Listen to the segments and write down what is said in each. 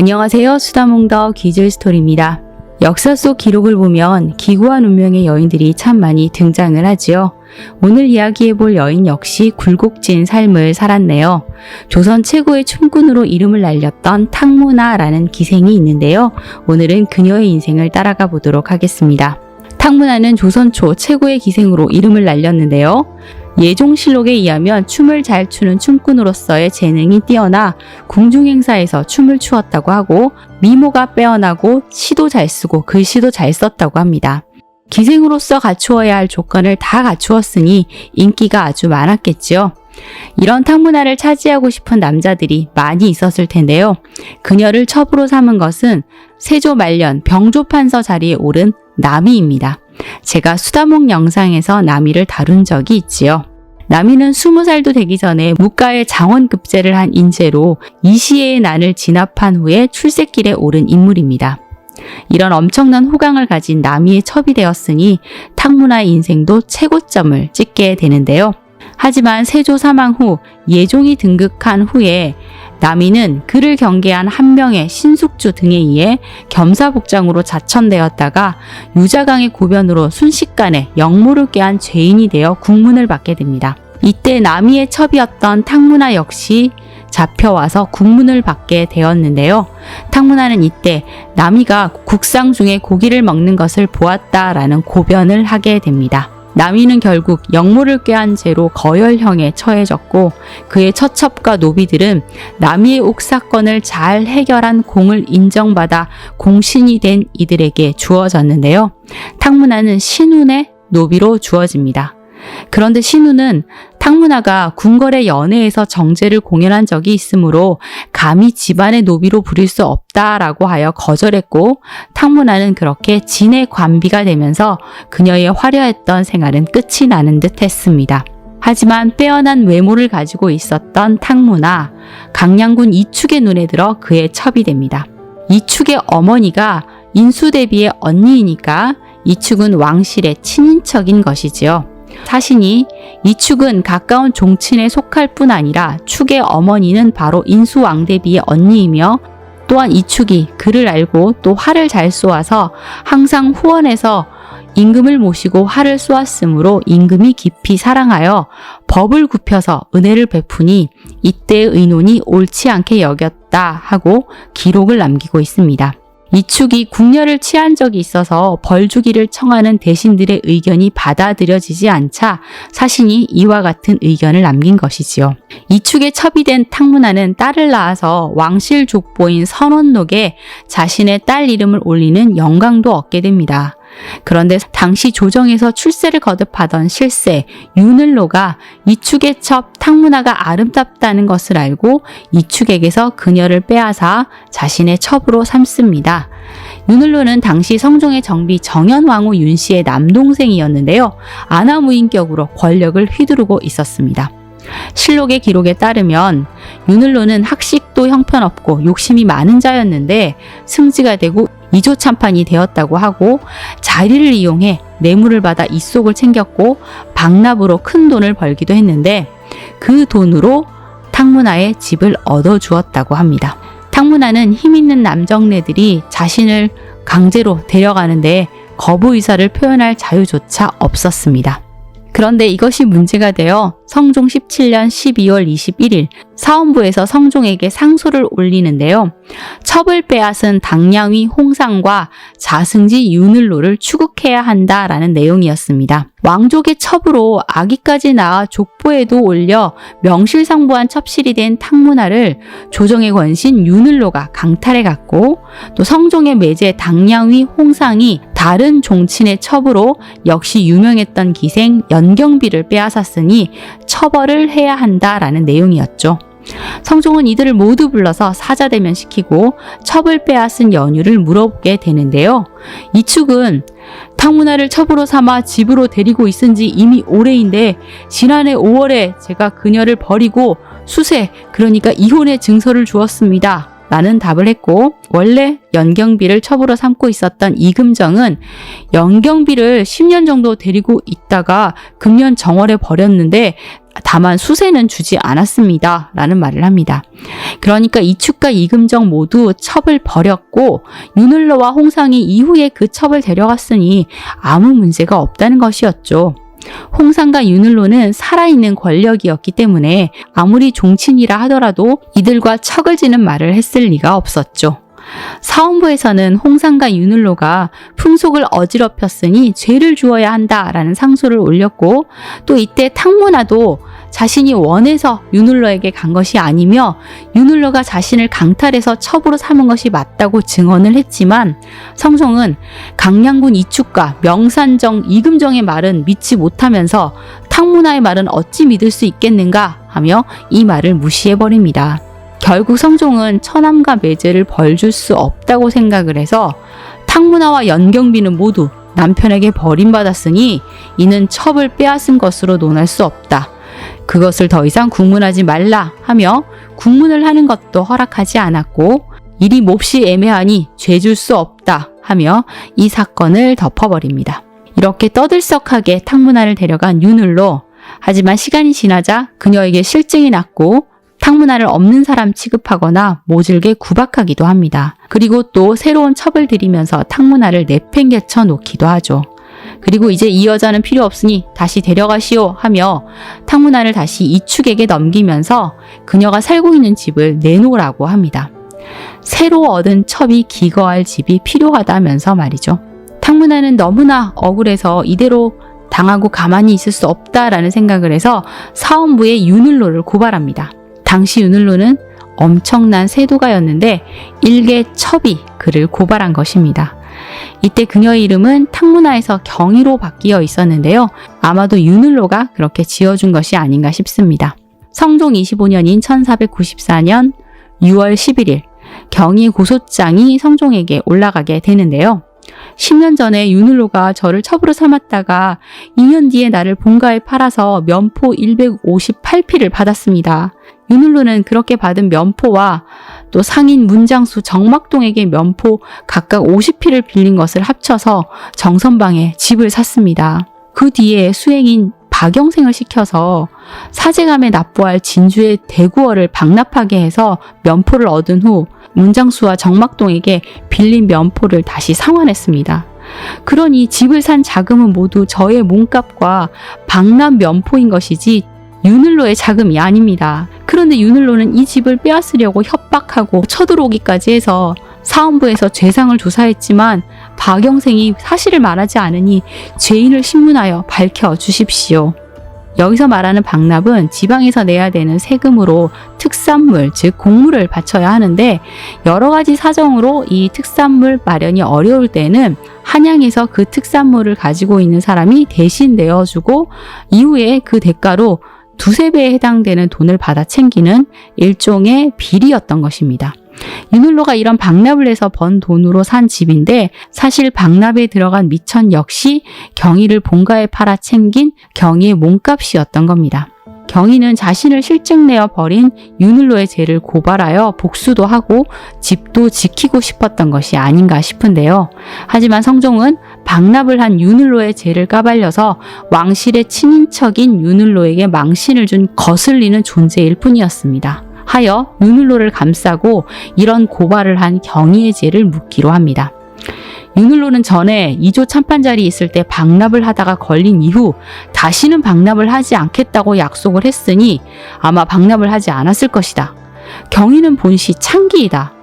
안녕하세요. 수다몽더 기즐스토리입니다. 역사 속 기록을 보면 기구한 운명의 여인들이 참 많이 등장을 하지요. 오늘 이야기해볼 여인 역시 굴곡진 삶을 살았네요. 조선 최고의 춤꾼으로 이름을 날렸던 탕문화라는 기생이 있는데요. 오늘은 그녀의 인생을 따라가 보도록 하겠습니다. 탕문화는 조선 초 최고의 기생으로 이름을 날렸는데요. 예종실록에 의하면 춤을 잘 추는 춤꾼으로서의 재능이 뛰어나 궁중행사에서 춤을 추었다고 하고 미모가 빼어나고 시도 잘 쓰고 글씨도 잘 썼다고 합니다. 기생으로서 갖추어야 할 조건을 다 갖추었으니 인기가 아주 많았겠지요. 이런 탕문화를 차지하고 싶은 남자들이 많이 있었을 텐데요. 그녀를 첩으로 삼은 것은 세조 말년 병조판서 자리에 오른 나미입니다. 제가 수다몽 영상에서 나미를 다룬 적이 있지요. 나미는 20살도 되기 전에 무가의 장원급제를 한 인재로 이시의 난을 진압한 후에 출세길에 오른 인물입니다. 이런 엄청난 호강을 가진 나미의 첩이 되었으니 탕문화의 인생도 최고점을 찍게 되는데요. 하지만 세조 사망 후 예종이 등극한 후에 나미는 그를 경계한 한 명의 신숙주 등에 의해 겸사복장으로 자천되었다가 유자강의 고변으로 순식간에 역모를 꾀한 죄인이 되어 국문을 받게 됩니다. 이때 나미의 첩이었던 탕문화 역시 잡혀와서 국문을 받게 되었는데요. 탕문화는 이때 나미가 국상 중에 고기를 먹는 것을 보았다라는 고변을 하게 됩니다. 나미는 결국 역모를 꾀한 죄로 거열형에 처해졌고 그의 처첩과 노비들은 나미의 옥사건을 잘 해결한 공을 인정받아 공신이 된 이들에게 주어졌는데요. 탕문화는 신운의 노비로 주어집니다. 그런데 신우는 탕문화가 궁궐의 연회에서 정제를 공연한 적이 있으므로 감히 집안의 노비로 부릴 수 없다라고 하여 거절했고 탕문화는 그렇게 진의 관비가 되면서 그녀의 화려했던 생활은 끝이 나는 듯 했습니다. 하지만 빼어난 외모를 가지고 있었던 탕문화, 강양군 이축의 눈에 들어 그의 첩이 됩니다. 이축의 어머니가 인수대비의 언니이니까 이축은 왕실의 친인척인 것이지요. 사신이 이 축은 가까운 종친에 속할 뿐 아니라 축의 어머니는 바로 인수왕대비의 언니이며 또한 이 축이 그를 알고 또 활을 잘 쏘아서 항상 후원해서 임금을 모시고 활을 쏘았으므로 임금이 깊이 사랑하여 법을 굽혀서 은혜를 베푸니 이때의 의논이 옳지 않게 여겼다 하고 기록을 남기고 있습니다. 이축이 궁녀를 취한 적이 있어서 벌주기를 청하는 대신들의 의견이 받아들여지지 않자 사신이 이와 같은 의견을 남긴 것이지요. 이축의 첩이 된 탕문화는 딸을 낳아서 왕실 족보인 선원록에 자신의 딸 이름을 올리는 영광도 얻게 됩니다. 그런데 당시 조정에서 출세를 거듭하던 실세 윤을로가 이축의 첩 탕문화가 아름답다는 것을 알고 이축에게서 그녀를 빼앗아 자신의 첩으로 삼습니다. 윤을로는 당시 성종의 정비 정현왕후 윤씨의 남동생이었는데요. 아나무인격으로 권력을 휘두르고 있었습니다. 실록의 기록에 따르면 윤을로는 학식도 형편없고 욕심이 많은 자였는데 승지가 되고 이조 참판이 되었다고 하고 자리를 이용해 뇌물을 받아 이 속을 챙겼고 박납으로 큰 돈을 벌기도 했는데 그 돈으로 탕문화의 집을 얻어 주었다고 합니다. 탕문화는 힘 있는 남정네들이 자신을 강제로 데려가는데 거부 의사를 표현할 자유조차 없었습니다. 그런데 이것이 문제가 되어 성종 17년 12월 21일 사원부에서 성종에게 상소를 올리는데요. 첩을 빼앗은 당량위 홍상과 자승지 윤을로를 추국해야 한다라는 내용이었습니다. 왕족의 첩으로 아기까지 낳아 족보에도 올려 명실상부한 첩실이 된 탕문화를 조정의 권신 윤을로가 강탈해 갔고 또 성종의 매제 당량위 홍상이 다른 종친의 첩으로 역시 유명했던 기생 연경비를 빼앗았으니 처벌을 해야 한다라는 내용이었죠. 성종은 이들을 모두 불러서 사자대면 시키고 첩을 빼앗은 연유를 물어보게 되는데요. 이 축은 탕문화를 첩으로 삼아 집으로 데리고 있은 지 이미 오래인데 지난해 5월에 제가 그녀를 버리고 수세 그러니까 이혼의 증서를 주었습니다. 라는 답을 했고 원래 연경비를 첩으로 삼고 있었던 이금정은 연경비를 10년 정도 데리고 있다가 금년 정월에 버렸는데 다만 수세는 주지 않았습니다. 라는 말을 합니다. 그러니까 이축과 이금정 모두 첩을 버렸고 윤을로와 홍상이 이후에 그 첩을 데려갔으니 아무 문제가 없다는 것이었죠. 홍상과 윤을로는 살아있는 권력이었기 때문에 아무리 종친이라 하더라도 이들과 척을 지는 말을 했을 리가 없었죠. 사원부에서는 홍상과 윤을로가 풍속을 어지럽혔으니 죄를 주어야 한다라는 상소를 올렸고 또 이때 탕문화도 자신이 원해서 윤을로에게 간 것이 아니며 윤을로가 자신을 강탈해서 첩으로 삼은 것이 맞다고 증언을 했지만 성종은 강량군 이축과 명산정 이금정의 말은 믿지 못하면서 탕문화의 말은 어찌 믿을 수 있겠는가 하며 이 말을 무시해버립니다. 결국 성종은 처남과 매제를 벌줄 수 없다고 생각을 해서 탕문화와 연경비는 모두 남편에게 버림받았으니 이는 첩을 빼앗은 것으로 논할 수 없다. 그것을 더 이상 국문하지 말라 하며 국문을 하는 것도 허락하지 않았고 일이 몹시 애매하니 죄줄 수 없다 하며 이 사건을 덮어버립니다. 이렇게 떠들썩하게 탕문화를 데려간 윤을로 하지만 시간이 지나자 그녀에게 실증이 났고 탕문화를 없는 사람 취급하거나 모질게 구박하기도 합니다. 그리고 또 새로운 첩을 들이면서 탕문화를 내팽개쳐 놓기도 하죠. 그리고 이제 이 여자는 필요 없으니 다시 데려가시오 하며 탕문화를 다시 이축에게 넘기면서 그녀가 살고 있는 집을 내놓으라고 합니다. 새로 얻은 첩이 기거할 집이 필요하다면서 말이죠. 탕문화는 너무나 억울해서 이대로 당하고 가만히 있을 수 없다라는 생각을 해서 사원부에 윤을로를 고발합니다. 당시 윤을로는 엄청난 세도가였는데 일개 첩이 그를 고발한 것입니다. 이때 그녀의 이름은 탕문화에서 경이로 바뀌어 있었는데요. 아마도 윤을로가 그렇게 지어준 것이 아닌가 싶습니다. 성종 25년인 1494년 6월 11일 경희 고소장이 성종에게 올라가게 되는데요. 10년 전에 윤을로가 저를 첩으로 삼았다가 2년 뒤에 나를 본가에 팔아서 면포 158피를 받았습니다. 윤을로는 그렇게 받은 면포와 또 상인 문장수 정막동에게 면포 각각 50피를 빌린 것을 합쳐서 정선방에 집을 샀습니다. 그 뒤에 수행인 박영생을 시켜서 사제감에 납부할 진주의 대구어를 방납하게 해서 면포를 얻은 후 문장수와 정막동에게 빌린 면포를 다시 상환했습니다. 그러니 집을 산 자금은 모두 저의 몸값과 방납 면포인 것이지 윤을로의 자금이 아닙니다. 그런데 윤을로는 이 집을 빼앗으려고 협박하고 쳐들어오기까지 해서 사원부에서 죄상을 조사했지만 박영생이 사실을 말하지 않으니 죄인을 신문하여 밝혀 주십시오. 여기서 말하는 박납은 지방에서 내야 되는 세금으로 특산물, 즉 곡물을 바쳐야 하는데 여러 가지 사정으로 이 특산물 마련이 어려울 때는 한양에서 그 특산물을 가지고 있는 사람이 대신 내어주고 이후에 그 대가로 두세 배에 해당되는 돈을 받아 챙기는 일종의 비리였던 것입니다. 윤을로가 이런 박납을 해서 번 돈으로 산 집인데 사실 박납에 들어간 미천 역시 경희를 본가에 팔아 챙긴 경희의 몸값이었던 겁니다. 경희는 자신을 실증내어 버린 윤을로의 죄를 고발하여 복수도 하고 집도 지키고 싶었던 것이 아닌가 싶은데요. 하지만 성종은 박납을 한 윤을로의 죄를 까발려서 왕실의 친인척인 윤을로에게 망신을 준 거슬리는 존재일 뿐이었습니다. 하여 윤을로를 감싸고 이런 고발을 한 경희의 죄를 묻기로 합니다. 윤을로는 전에 2조 참판자리 있을 때 박납을 하다가 걸린 이후 다시는 박납을 하지 않겠다고 약속을 했으니 아마 박납을 하지 않았을 것이다. 경희는 본시 창기이다.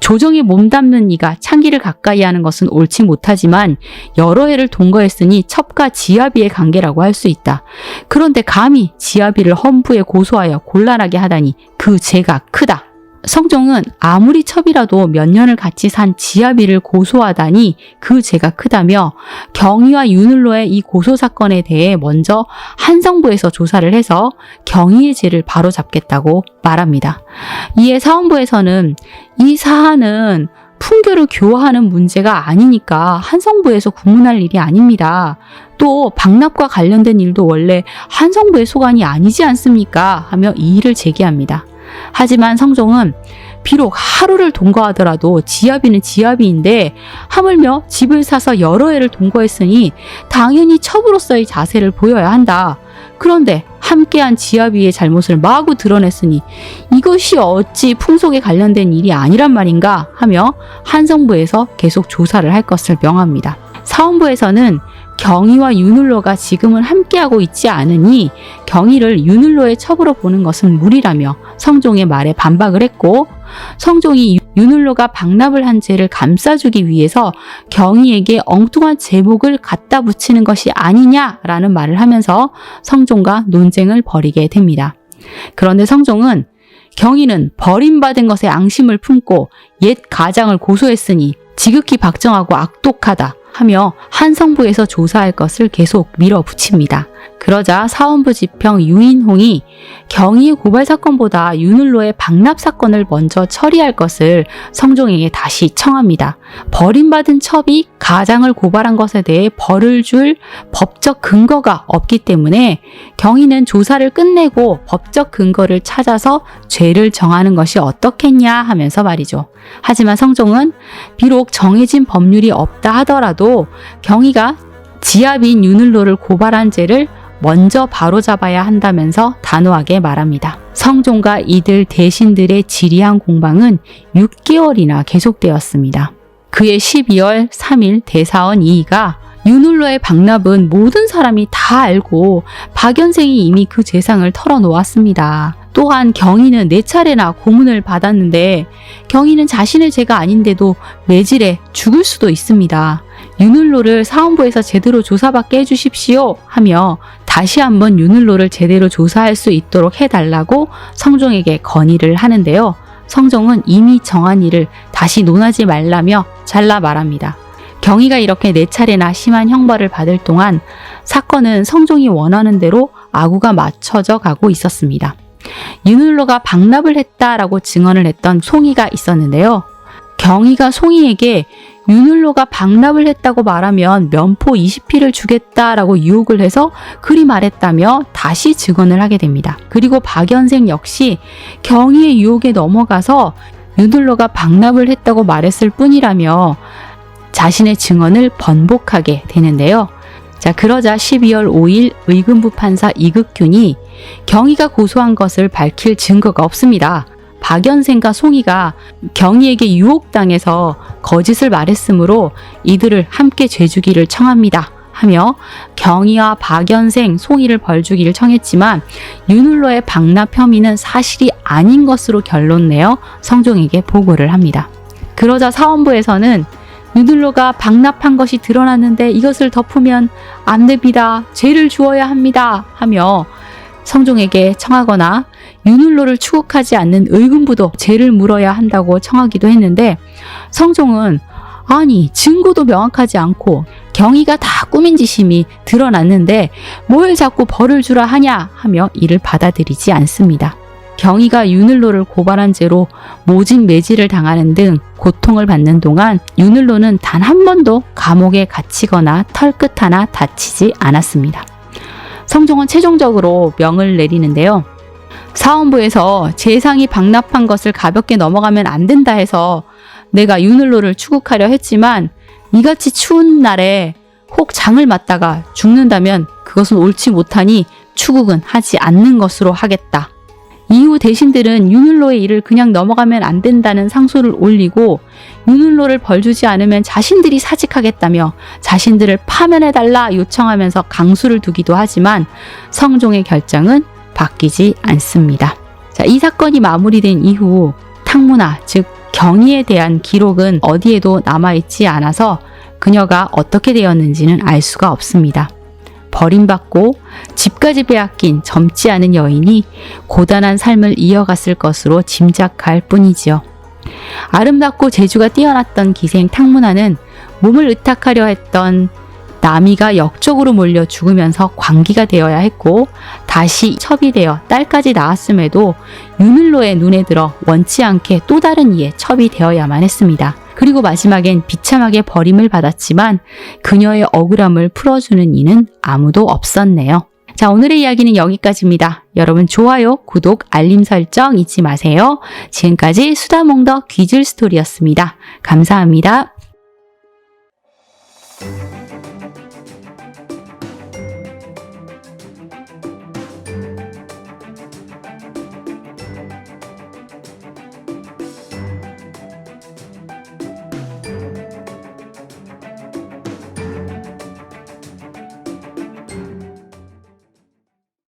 조정에 몸담는 이가 창기를 가까이 하는 것은 옳지 못하지만 여러 해를 동거했으니 첩과 지아비의 관계라고 할 수 있다. 그런데 감히 지아비를 험부에 고소하여 곤란하게 하다니 그 죄가 크다. 성종은 아무리 첩이라도 몇 년을 같이 산 지아비를 고소하다니 그 죄가 크다며 경희와 윤을로의 이 고소 사건에 대해 먼저 한성부에서 조사를 해서 경희의 죄를 바로잡겠다고 말합니다. 이에 사원부에서는 이 사안은 풍교를 교화하는 문제가 아니니까 한성부에서 구문할 일이 아닙니다. 또 박납과 관련된 일도 원래 한성부의 소관이 아니지 않습니까? 하며 이의를 제기합니다. 하지만 성종은 비록 하루를 동거하더라도 지아비는 지아비인데 하물며 집을 사서 여러 해를 동거했으니 당연히 첩으로서의 자세를 보여야 한다. 그런데 함께한 지아비의 잘못을 마구 드러냈으니 이것이 어찌 풍속에 관련된 일이 아니란 말인가 하며 한성부에서 계속 조사를 할 것을 명합니다. 사원부에서는 경희와 윤울로가 지금은 함께하고 있지 않으니 경희를 윤울로의 첩으로 보는 것은 무리라며 성종의 말에 반박을 했고 성종이 윤울로가 박납을 한 죄를 감싸주기 위해서 경희에게 엉뚱한 제목을 갖다 붙이는 것이 아니냐라는 말을 하면서 성종과 논쟁을 벌이게 됩니다. 그런데 성종은 경희는 버림받은 것에 앙심을 품고 옛 가장을 고소했으니 지극히 박정하고 악독하다. 하며 한성부에서 조사할 것을 계속 밀어붙입니다. 그러자 사원부 지평 유인홍이 경희의 고발 사건보다 윤울로의 박납 사건을 먼저 처리할 것을 성종에게 다시 청합니다. 버림받은 첩이 가장을 고발한 것에 대해 벌을 줄 법적 근거가 없기 때문에 경희는 조사를 끝내고 법적 근거를 찾아서 죄를 정하는 것이 어떻겠냐 하면서 말이죠. 하지만 성종은 비록 정해진 법률이 없다 하더라도 경희가 지압인 윤을로를 고발한 죄를 먼저 바로잡아야 한다면서 단호하게 말합니다. 성종과 이들 대신들의 지리한 공방은 6개월이나 계속되었습니다. 그해 12월 3일 대사원 이의가 윤울로의 박납은 모든 사람이 다 알고 박연생이 이미 그 재상을 털어놓았습니다. 또한 경희는 네 차례나 고문을 받았는데 경희는 자신의 죄가 아닌데도 매질에 죽을 수도 있습니다. 윤울로를 사원부에서 제대로 조사받게 해주십시오 하며 다시 한번 윤을로를 제대로 조사할 수 있도록 해달라고 성종에게 건의를 하는데요. 성종은 이미 정한 일을 다시 논하지 말라며 잘라 말합니다. 경희가 이렇게 네 차례나 심한 형벌을 받을 동안 사건은 성종이 원하는 대로 아구가 맞춰져 가고 있었습니다. 윤을로가 박납을 했다라고 증언을 했던 송이가 있었는데요. 경희가 송이에게 윤을로가 박납을 했다고 말하면 면포 20피를 주겠다라고 유혹을 해서 그리 말했다며 다시 증언을 하게 됩니다. 그리고 박연생 역시 경희의 유혹에 넘어가서 윤을로가 박납을 했다고 말했을 뿐이라며 자신의 증언을 번복하게 되는데요. 자, 그러자 12월 5일 의금부 판사 이극균이 경희가 고소한 것을 밝힐 증거가 없습니다. 박연생과 송이가 경희에게 유혹당해서 거짓을 말했으므로 이들을 함께 죄주기를 청합니다. 하며 경희와 박연생, 송이를 벌주기를 청했지만 윤울로의 박납 혐의는 사실이 아닌 것으로 결론 내어 성종에게 보고를 합니다. 그러자 사원부에서는 윤울로가 박납한 것이 드러났는데 이것을 덮으면 안 됩니다. 죄를 주어야 합니다. 하며 성종에게 청하거나 윤울로를 추국하지 않는 의금부도 죄를 물어야 한다고 청하기도 했는데 성종은 아니 증거도 명확하지 않고 경위가 다 꾸민 짓임이 드러났는데 뭘 자꾸 벌을 주라 하냐 하며 이를 받아들이지 않습니다. 경희가 윤을로를 고발한 죄로 모진 매질을 당하는 등 고통을 받는 동안 윤을로는 단 한 번도 감옥에 갇히거나 털끝 하나 다치지 않았습니다. 성종은 최종적으로 명을 내리는데요. 사원부에서 재상이 박납한 것을 가볍게 넘어가면 안 된다 해서 내가 윤을로를 추국하려 했지만 이같이 추운 날에 혹 장을 맞다가 죽는다면 그것은 옳지 못하니 추국은 하지 않는 것으로 하겠다. 이후 대신들은 윤을로의 일을 그냥 넘어가면 안 된다는 상소를 올리고 윤을로를 벌주지 않으면 자신들이 사직하겠다며 자신들을 파면해달라 요청하면서 강수를 두기도 하지만 성종의 결정은 바뀌지 않습니다. 자, 이 사건이 마무리된 이후 탕문화, 즉 경희에 대한 기록은 어디에도 남아있지 않아서 그녀가 어떻게 되었는지는 알 수가 없습니다. 버림받고 집까지 빼앗긴 젊지 않은 여인이 고단한 삶을 이어갔을 것으로 짐작할 뿐이지요. 아름답고 재주가 뛰어났던 기생 탕문화는 몸을 의탁하려 했던 나미가 역적으로 몰려 죽으면서 광기가 되어야 했고 다시 첩이 되어 딸까지 낳았음에도 유밀로의 눈에 들어 원치 않게 또 다른 이의 첩이 되어야만 했습니다. 그리고 마지막엔 비참하게 버림을 받았지만 그녀의 억울함을 풀어주는 이는 아무도 없었네요. 자, 오늘의 이야기는 여기까지입니다. 여러분 좋아요, 구독, 알림 설정 잊지 마세요. 지금까지 수다몽더 귀즐 스토리였습니다. 감사합니다.